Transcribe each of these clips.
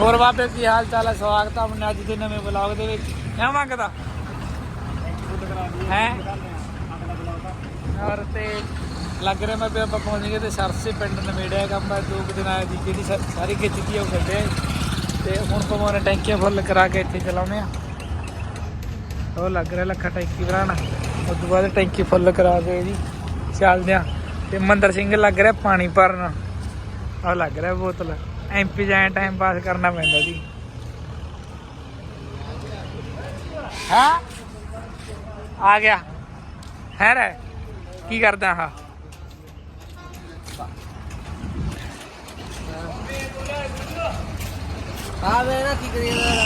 ਹੋਰ ਬਾਬੇ ਕੀ ਹਾਲ ਚਾਲ ਹੈ? ਸਵਾਗਤ ਹੈ ਆਪਣੇ ਅੱਜ ਦੇ ਨਵੇਂ ਵਲੌਗ ਦੇ ਵਿੱਚ। ਕਿਆ ਮੰਗਦਾ? ਹੈ? ਔਰ ਤੇ ਲੱਗ ਰਿਹਾ ਮੈਂ ਵੀ ਆਪਾਂ ਪਹੁੰਚ ਗਏ ਤੇ ਸਰਸੇ ਪਿੰਡ ਨਵੇੜਿਆ ਕੰਮ ਹੈ। ਦੋ ਕੁ ਦਿਨ ਆਇਆ ਦੀ ਜਿਹੜੀ ਸਾਰੀ ਖਿੱਚਦੀ ਆ ਉਹ ਕੱਢਿਆ ਤੇ ਹੁਣ ਪਵਾਉਣੇ ਟੈਂਕੀਆਂ ਫੁੱਲ ਕਰਾ ਕੇ ਇੱਥੇ ਚਲਾਉਣੇ ਆ ਉਹ ਲੱਗ ਰਿਹਾ ਲੱਖਾ ਟੈਂਕੀ ਭਰਾਣਾ ਉਸ ਤੋਂ ਬਾਅਦ ਟੈਂਕੀ ਫੁੱਲ ਕਰਾ ਕੇ ਜੀ ਚੱਲਦੇ ਆ ਤੇ ਮੰਦਰ ਸਿੰਘ ਲੱਗ ਰਿਹਾ ਪਾਣੀ ਭਰਨ। ਆ ਲੱਗ ਰਿਹਾ ਬੋਤਲ। ਐਮਪੀ ਜਾਏ ਟਾਈਮ ਪਾਸ ਕਰਨਾ ਪੈਂਦਾ ਜੀ। ਹਾਂ? ਆ ਗਿਆ। ਹੈ ਰੇ? ਕੀ ਕਰਦਾ ਹਾਂ ਆ ਵੇ ਨਾ ਕੀ ਕਰੀ ਜਾਂਦਾ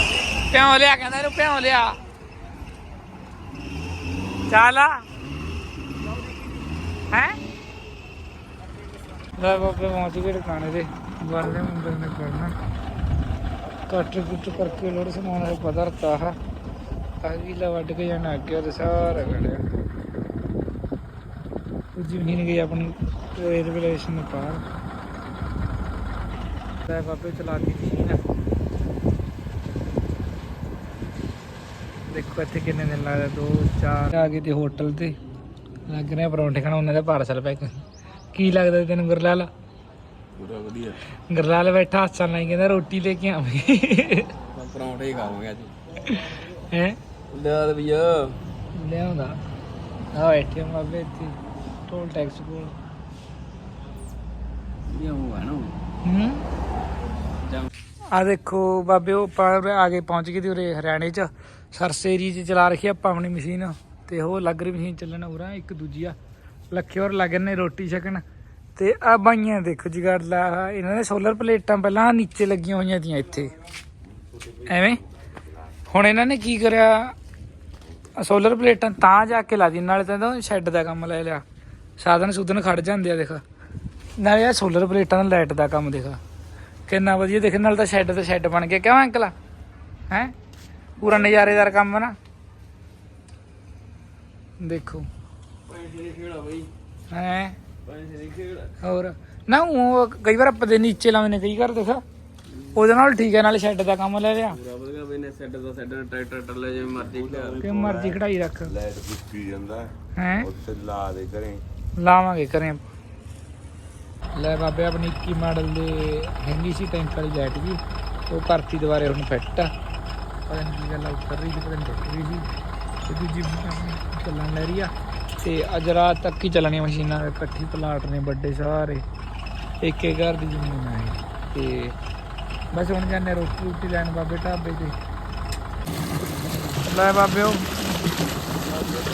ਪਿਓ ਲਿਆ ਕਹਿੰਦਾ ਇਹਨੂੰ ਪਿਓ ਲਿਆ। ਚੱਲ ਹੈ? ਲੈ ਬਾਬੇ ਪਹੁੰਚ ਗਏ ਟਿਕਾਣੇ ਤੇ। ਬਾਲੇ ਮੰਦਰ ਨੇ ਕਰਨਾ। ਕੱਟ ਕੁੱਟ ਕਰਕੇ ਲੋੜ ਸਮਾਨ ਹੈ। ਪਦਾਰਥ ਆਹ ਅਗੀਲਾ ਵੱਢ ਕੇ ਜਾਣਾ, ਅੱਗੇ ਤੇ ਸਾਰਾ ਗੜਿਆ ਜੀ ਨਹੀਂ ਗਈ ਆਪਣੀ ਰੇਲਵੇ ਸਟੇਸ਼ਨ ਪਾਰ। ਲੈ ਬਾਬੇ ਚਲਾ ਦੀ ਮਸ਼ੀਨ ਦੇਖੋ ਇੱਥੇ ਕਿੰਨੇ ਦਿਨ ਲੱਗਦਾ ਦੋ, ਚਾਰ। ਆ ਗਏ ਤੇ ਹੋਟਲ ਤੇ। ਲੱਗ ਰਿਹਾ ਪਰੌਂਠੇ ਖਾਣਾ, ਉਹਨਾਂ ਦਾ ਪਾਰਸਲ ਪੈਕ ਕੀ ਲੱਗਦਾ ਤੈਨੂੰ ਗੁਰਲਾਲ? ਪੂਰਾ ਵਧੀਆ। ਗੁਰਲਾਲ ਬੈਠਾ ਹੱਸਣ ਲਈ ਕਹਿੰਦਾ ਰੋਟੀ ਲੈ ਕੇ ਆਵੇਂ। ਮੈਂ ਪਰੌਂਠੇ ਹੀ ਖਾਵਾਂਗੇ ਅੱਜ। ਹੈ? ਲਿਆ ਭਈਆ ਲਿਆਉਂਦਾ ਆ ਬੈਠੇ ਬਾਬੇ ਇੱਥੇ ਟੋਲ ਟੈਕਸ ਕੋਲ। ਨਾ ਹੂੰ? ਆ ਦੇਖੋ ਬਾਬੇ ਉਹ ਆਪਾਂ ਆ ਕੇ ਪਹੁੰਚ ਗਏ ਤੇ ਉਰੇ ਹਰਿਆਣੇ ਚ। ਸਰਸੇ ਏਰੀਏ ਚ ਚਲਾ ਰੱਖੀ ਆਪਾਂ ਆਪਣੀ ਮਸ਼ੀਨ। ਤੇ ਉਹ ਲੱਗ ਰਹੀ ਮਸ਼ੀਨ ਚੱਲਣ ਉਰਾ ਇੱਕ ਦੂਜੀ ਆ। ਲੱਖੇ ਹੋਰ ਲੱਗ ਨੇ ਰੋਟੀ ਛਕਣ। ਤੇ ਆ ਬਾਈਆਂ ਦੇਖੋ ਜਿਗੜ ਲਾ, ਇਹਨਾਂ ਨੇ ਸੋਲਰ ਪਲੇਟਾਂ ਪਹਿਲਾਂ ਨੀਚੇ ਲੱਗੀਆਂ ਹੋਈਆਂ ਤੀਆਂ ਇੱਥੇ। ਐਵੇਂ? ਹੁਣ ਇਹਨਾਂ ਨੇ ਕੀ ਕਰਿਆ? ਸੋਲਰ ਪਲੇਟਾਂ ਤਾਂ ਜਾ ਕੇ ਲਾ ਦੀ ਨਾਲੇ ਤਾਂ ਸ਼ੈੱਡ ਦਾ ਕੰਮ ਲੈ ਲਿਆ। ਸਾਧਨ ਸੁਧਨ ਖੜ ਜਾਂਦੇ ਆ, ਦੇਖ। ਨਾਲੇ ਆ ਸੋਲਰ ਪਲੇਟਾਂ ਦਾ ਲਾਈਟ ਦਾ ਕੰਮ, ਦੇਖ। ਕਿੰਨਾ ਵਧੀਆ, ਦੇਖ, ਨਾਲ ਤਾਂ ਸ਼ੈੱਡ ਤੇ ਸ਼ੈੱਡ ਬਣ ਗਿਆ। ਕਿਉਂ ਅੰਕਲ? ਹੈ? ਪੂਰਾ ਨਜ਼ਾਰੇਦਾਰ ਕੰਮ ਨਾ। ਦੇਖੋ। ਪੈਸੇ ਹੈ? ਹੋਰ। ਨਾ ਉਹ ਕਈ ਵਾਰ ਆਪਾਂ ਦੇ ਨੀਚੇ ਲਾਉਂਦੇ ਨੇ ਕਈ ਵਾਰ ਦੇਖ। ਉਹਦੇ ਨਾਲ ਠੀਕ ਹੈ ਨਾਲ ਸ਼ੈੱਡ ਦਾ ਕੰਮ ਲੈ ਲਿਆ। ਪੂਰਾ ਵਧੀਆ ਬਈ ਨੇ ਸੈੱਟ ਦਾ ਸੈੱਟ ਟਰੈਕਟਰ ਟੱਲੇ ਜਿਵੇਂ ਮਰਜ਼ੀ ਖਿਆ ਕਿ ਮਰਜ਼ੀ ਕਢਾਈ ਰੱਖ। ਲਾਈਟ ਬੁੱਕੀ ਜਾਂਦਾ। ਹੈ? ਉੱਥੇ ਲਾ ਦੇ ਕਰੇ ਲਾਵਾਂਗੇ ਕਰੇ ਲੈ ਬਾਬੇ ਆਪਣੀ 21 ਮਾਡਲ ਦੇ ਹੈਂਗੀ ਸੀ ਟੈਂਕ ਵਾਲੀ ਲਾਈਟ ਜੀ। ਉਹ ਕਰਤੀ ਦੁਬਾਰੇ ਹੁਣ ਫਿੱਟ ਆ। ਪਤਾ ਨਹੀਂ ਕੀ ਗੱਲ ਉੱਤਰ ਰਹੀ ਸੀ ਪਤਾ ਨਹੀਂ ਟੁੱਟ ਰਹੀ ਸੀ। ਤੇ ਦੂਜੀ ਆਪਣੀ ਚੱਲਣ ਲੈ ਰਹੀ ਆ। ਤੇ ਅੱਜ ਰਾਤ ਤੱਕ ਹੀ ਚੱਲਣੀਆਂ ਮਸ਼ੀਨਾਂ ਇਕੱਠੀ, ਪਲਾਟ ਨੇ, ਵੱਡੇ ਸਾਰੇ। ਇੱਕ ਇੱਕ ਘਰ ਦੀ ਜ਼ਮੀਨ ਆ ਇਹ। ਤੇ ਬਸ ਹੁਣ ਜਾਂਦੇ ਹਾਂ ਰੋਟੀ ਰੋਟੀ ਲੈਣ ਬਾਬੇ ਢਾਬੇ ਤੇ। ਲੈ ਬਾਬਿਓ,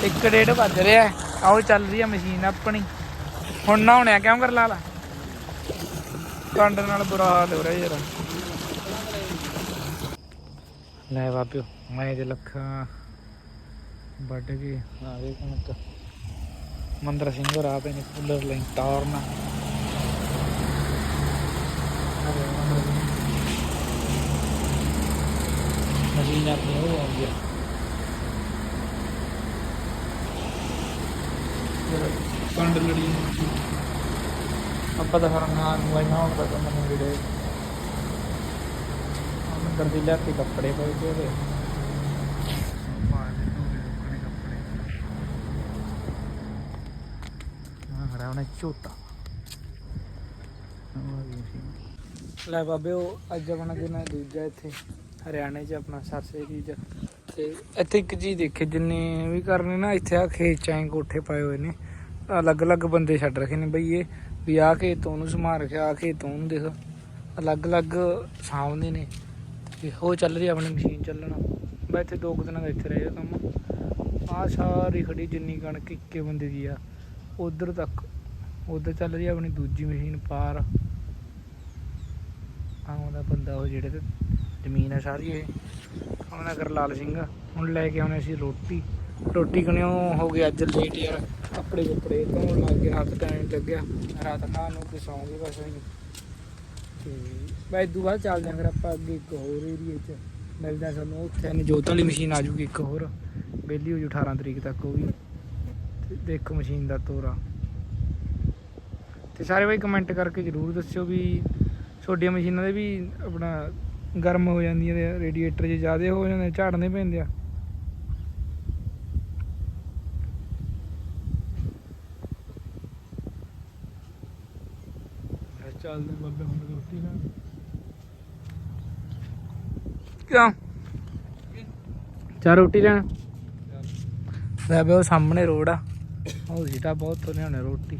ਇੱਕ ਡੇਢ ਵੱਜ ਰਿਹਾ ਹੈ। ਆਓ ਚੱਲ ਰਹੀ ਆ ਮਸ਼ੀਨ ਆਪਣੀ। ਹੁਣ ਨਹਾਉਣਿਆ ਕਿਉਂ ਕਰ ਲਾ ਲਾ ਕੰਡ ਨਾਲ ਬੁਰਾ ਹਾਲ ਹੋ ਰਿਹਾ ਯਾਰ। ਲੈ ਬਾਬਿਓ, ਮੈਂ ਤੇ ਲੱਖਾਂ ਵੱਢ ਕੇ ਆ ਗਏ ਕਣਕ। ਮੰਦਰ ਸਿੰਘ ਹੋਰ ਆਪੇ ਨੇ ਕੂਲਰ ਲਈ ਟਾਰਨਾ ਮਸ਼ੀਨ ਆਪਣੀ ਉਹ ਆ ਗਿਆ ਕੰਡ ਲੜੀ ਆਪਾਂ ਤਾਂ ਫਿਰ ਨਾ ਨਾ ਹੁੰਦਾ ਤਾਂ ਮੈਨੂੰ ਵੀਰੇ ਅੰਦਰ ਦੀ ਲਿਆ ਕੇ ਕੱਪੜੇ ਪਏ ਤੇ ਉਹਦੇ ਹਾਂ ਖੜਾ ਉਹਨੇ ਝੋਟਾ। ਲੈ ਬਾਬੇ, ਉਹ ਅੱਜ ਆਪਣਾ ਦਿਨ ਹੈ ਦੂਜਾ ਇੱਥੇ, ਹਰਿਆਣੇ 'ਚ ਆਪਣਾ ਸਰਸੇ ਦੀ ਤੇ ਇੱਥੇ ਇੱਕ ਚੀਜ਼ ਦੇਖੇ, ਜਿੰਨੇ ਵੀ ਕਰਨੇ ਨਾ, ਇੱਥੇ ਆ ਖੇਤ ਚ ਕੋਠੇ ਪਾਏ ਹੋਏ ਨੇ। ਅਲੱਗ-ਅਲੱਗ ਬੰਦੇ ਛੱਡ ਰੱਖੇ ਨੇ ਬਈ ਇਹ, ਵੀ ਆ ਕੇ ਤੋਂ ਨੂੰ ਸਮਾ ਰੱਖਿਆ ਆ ਕੇ ਤੋਂ ਨੂੰ ਦੇਖ। ਅਲੱਗ-ਅਲੱਗ ਸਾਂਭਦੇ ਨੇ। ਤੇ ਉਹ ਚੱਲ ਰਹੀ ਆਪਣੀ ਮਸ਼ੀਨ ਚੱਲਣਾ। ਮੈਂ ਇੱਥੇ ਦੋ ਕੁ ਦਿਨਾਂ ਦਾ ਇੱਥੇ ਰਹਿ ਗਿਆ ਕੰਮ ਆ ਸਾਰੀ ਖੜੀ ਜਿੰਨੀ ਕਣਕ ਇੱਕੇ ਬੰਦੇ ਦੀ ਆ। ਉਧਰ ਤੱਕ। ਉਧਰ ਚੱਲ ਰਹੀ ਆਪਣੀ ਦੂਜੀ ਮਸ਼ੀਨ ਪਾਰ। ਆਉਂਦਾ ਬੰਦਾ ਉਹ ਜਿਹੜੇ ਤੇ ਜ਼ਮੀਨ ਹੈ ਸਾਰੀ ਇਹ। ਉਹਨਾਂ ਨਗਰ ਲਾਲ ਸਿੰਘ। ਹੁਣ ਲੈ ਕੇ ਆਉਣੇ ਸੀ ਰੋਟੀ। ਰੋਟੀ ਕਿਉਂ ਹੋ ਗਿਆ ਅੱਜ ਲੇਟ ਯਾਰ। ਕੱਪੜੇ ਕੁੱਪੜੇ ਧੋਣ ਲੱਗ ਗਿਆ ਰਾਤ ਟਾਈਮ ਲੱਗਿਆ। ਰਾਤ ਨਾ ਨੂੰ ਕੇ ਸੌਂ ਗਏ ਬਸ ਅਸੀਂ। ਤੇ ਮੈਂ ਇਦੋਂ ਬਾਅਦ ਚੱਲਦੇ ਹਾਂ ਫਿਰ ਆਪਾਂ ਅੱਗੇ ਇੱਕ ਹੋਰ ਏਰੀਏ 'ਚ। ਮਿਲਦੇ ਹਾਂ ਸਾਨੂੰ। ਉੱਥੇ ਨਜੋਤ ਵਾਲੀ ਮਸ਼ੀਨ ਆ ਜੂਗੀ ਇੱਕ ਹੋਰ। ਬੇਲੀ ਹੋ ਜੂ 18 ਤਰੀਕ ਤੱਕ ਉਹ ਵੀ। ਦੇਖੋ ਮਸ਼ੀਨ ਦਾ ਤੋਰਾ। ਤੇ ਸਾਰੇ ਬਾਈ ਕਮੈਂਟ ਕਰਕੇ ਜਰੂਰ ਦੱਸਿਓ ਵੀ ਤੁਹਾਡੀਆਂ ਮਸ਼ੀਨਾਂ ਦੇ ਵੀ ਆਪਣਾ ਗਰਮ ਹੋ ਜਾਂਦੀਆਂ ਨੇ ਰੇਡੀਏਟਰ 'ਚ ਜ਼ਿਆਦੇ ਹੋ ਜਾਂਦੇ ਝਾੜਨੇ ਪੈਂਦੇ ਆ। ਚੱਲਦੇ ਬਾਬੇ ਹੁਣ ਰੋਟੀ ਨਾਲ ਕਿਉਂ? ਚਾ ਰੋਟੀ ਲੈਣ? ਲੈ ਬੇ ਉਹ ਸਾਹਮਣੇ ਰੋਡ ਆ। ਉਹ ਸੀਟਾ ਬਹੁਤ ਤੋਂ ਲਿਆਉਣੇ ਰੋਟੀ।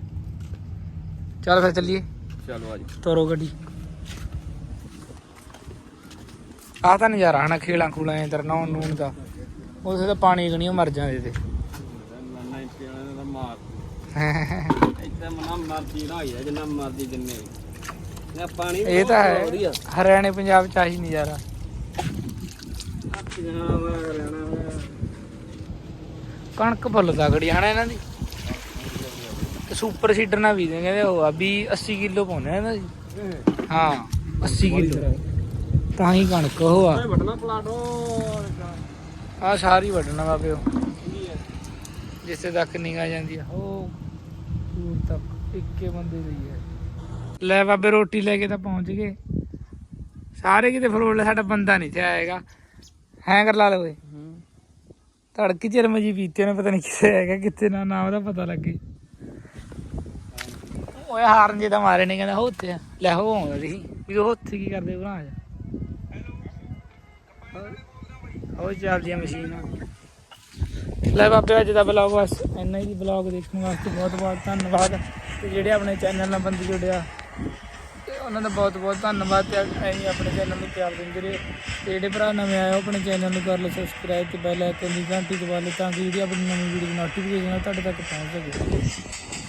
ਚੱਲ ਫਿਰ ਚੱਲੀਏ। ਚਲੋ ਅੱਜ ਤੋਰੋ ਗੱਡੀ। ਆਹ ਤਾਂ ਨਜ਼ਾਰਾ ਹਨਾ ਖੇਲਾਂ ਖੂਲਾਂ ਇੰਦਰ ਨਹਾਉਣ ਨੂਣ ਦਾ। ਉਥੇ ਤਾਂ ਪਾਣੀ ਗਣੀ ਮਰ ਜਾਂਦੇ ਤੇ। ਹੋਈ ਇਹ ਤਾਂ ਹੈ। ਹਰਿਆਣੇ ਪੰਜਾਬ ਚ ਆਹੀ ਨਜ਼ਾਰਾ। ਕਣਕ ਫੁੱਲ ਤਗੜੀ ਹਨਾ ਇਹਨਾਂ ਦੀ। ਤੇ ਸੁਪਰ ਸੀਡਰ ਨਾਲ ਵੀ ਦੇ ਕਹਿੰਦੇ ਉਹ ਆ ਵੀ 80 ਕਿਲੋ ਪਾਉਣੇ ਇਹਨਾਂ ਦੀ ਹਾਂ 80 ਕਿਲੋ ਤਾਂ ਹੀ ਕਣਕ ਉਹ ਆ ਇਹ ਵੱਟਣਾ ਪਲਾਟੋ ਆ ਸਾਰੀ ਵੱਢਣਾ ਬਾਬੇ ਉਹ ਜਿੱਥੇ ਤੱਕ ਨਿਗਾ ਜਾਂਦੀ ਆ ਉਹ ਦੂਰ ਤੱਕ ਇੱਕੇ ਬੰਦੇ ਦੀ ਹੈ ਲੈ ਬਾਬੇ ਰੋਟੀ ਲੈ ਕੇ ਤਾਂ ਪਹੁੰਚ ਗਏ ਸਾਰੇ ਕਿਤੇ ਫਰੋਲ ਲੈ ਸਾਡਾ ਬੰਦਾ ਨਹੀਂ ਤੇ ਆਏਗਾ ਹੈਂਗਰ ਲਾ ਲਓ ਓਏ ਧੜਕੀ ਚਰਮ ਜੀ ਪੀਤੇ ਨੇ ਪਤਾ ਨਹੀਂ ਕਿੱਥੇ ਹੈਗਾ ਕਿੱਥੇ ਨਾ ਨਾ ਉਹਦਾ ਪਤਾ ਲੱਗੇ ਓਏ ਹਾਰਨ ਜੇ ਤਾਂ ਮਾਰੇ ਨੇ, ਕਹਿੰਦਾ ਹੋ ਉੱਥੇ ਲੈ ਹੋ ਆਉਂਦਾ ਸੀ। ਵੀ ਉਹ ਉੱਥੇ ਕੀ ਕਰਦੇ ਭਰਾ ਆ ਚੱਲਦੀ ਆ ਮਸ਼ੀਨ। ਲੈ ਬਾਬੇ, ਅੱਜ ਦਾ ਬਲੌਗ ਬਸ ਇੰਨਾ ਹੀ ਬਲੌਗ ਦੇਖਣ ਵਾਸਤੇ ਬਹੁਤ ਬਹੁਤ ਧੰਨਵਾਦ। ਤੇ ਜਿਹੜੇ ਆਪਣੇ ਚੈਨਲ ਨਾਲ ਬੰਦੇ ਜੁੜਿਆ, ਤੇ ਉਹਨਾਂ ਦਾ ਬਹੁਤ ਬਹੁਤ ਧੰਨਵਾਦ। ਤੇ ਐਂ ਹੀ ਆਪਣੇ ਚੈਨਲ ਨੂੰ ਪਿਆਰ ਦਿੰਦੇ ਰਹੇ। ਤੇ ਜਿਹੜੇ ਭਰਾ ਨਵੇਂ ਆਏ ਹੋ ਆਪਣੇ ਚੈਨਲ ਨੂੰ ਕਰ ਲਓ ਸਬਸਕ੍ਰਾਈਬ ਤੇ ਬੈਲ ਆਈਕਨ ਦੀ ਘੰਟੀ ਦਬਾ ਲਓ, ਤਾਂ ਕਿ ਜਿਹੜੀ ਆਪਣੀ ਨਵੀਂ ਵੀਡੀਓ ਨੋਟੀਫਿਕੇਸ਼ਨ ਤੁਹਾਡੇ ਤੱਕ ਪਹੁੰਚ ਸਕੇ।